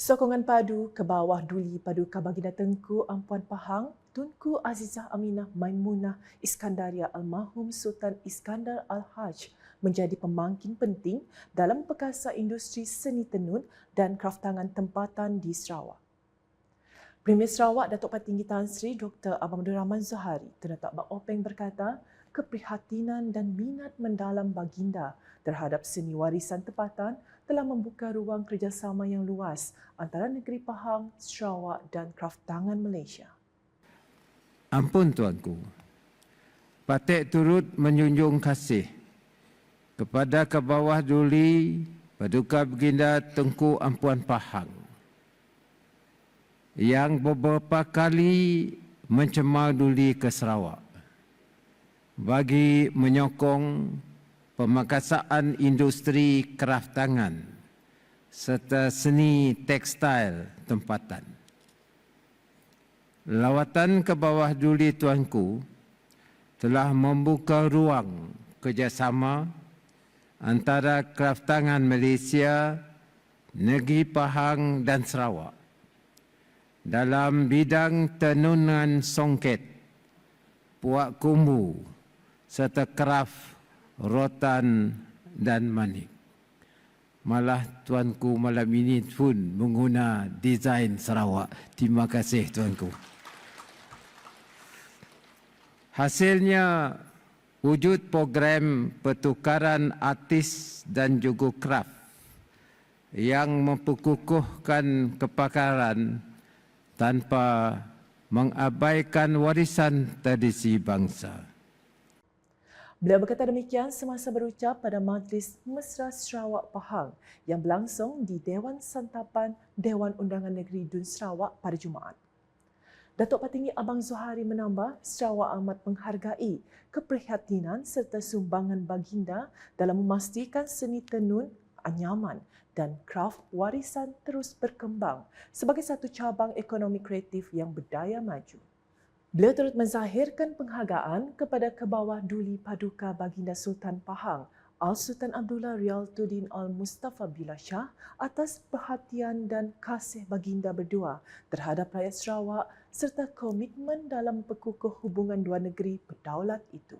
Sokongan padu ke bawah duli Paduka Baginda Tengku Ampuan Pahang, Tunku Azizah Aminah Maimunah Iskandaria Almarhum Sultan Iskandar Al-Haj menjadi pemangkin penting dalam perkasa industri seni tenun dan kraftangan tempatan di Sarawak. Premier Sarawak Datuk Patinggi Tan Sri Dr. Abang Abdul Rahman Zuhari terletak Bak Openg berkata, keprihatinan dan minat mendalam baginda terhadap seni warisan tempatan telah membuka ruang kerjasama yang luas antara negeri Pahang, Sarawak dan kraftangan Malaysia. Ampun tuanku, Patek turut menjunjung kasih kepada ke bawah duli Paduka Baginda Tengku Ampuan Pahang yang beberapa kali mencemar duli ke Sarawak bagi menyokong pemakasaan industri kraftangan serta seni tekstil tempatan. Lawatan ke bawah duli tuanku telah membuka ruang kerjasama antara kraftangan Malaysia, Negeri Pahang dan Sarawak dalam bidang tenunan songket, puak kumbu serta kraft rotan dan manik. Malah tuanku malam ini pun mengguna desain Sarawak. Terima kasih tuanku. Hasilnya wujud program pertukaran artis dan juga kraft yang memperkukuhkan kepakaran tanpa mengabaikan warisan tradisi bangsa. Beliau berkata demikian semasa berucap pada Majlis Mesra Sarawak Pahang yang berlangsung di Dewan Santapan Dewan Undangan Negeri Dun Sarawak pada Jumaat. Datuk Patinggi Abang Zuhari menambah Sarawak amat menghargai keprihatinan serta sumbangan baginda dalam memastikan seni tenun, anyaman dan kraf warisan terus berkembang sebagai satu cabang ekonomi kreatif yang berdaya maju. Beliau turut menzahirkan penghargaan kepada kebawah duli Paduka Baginda Sultan Pahang, Al-Sultan Abdullah Rialtuddin Al-Mustafa Billah Shah atas perhatian dan kasih baginda berdua terhadap rakyat Sarawak serta komitmen dalam pekukuh hubungan dua negeri berdaulat itu.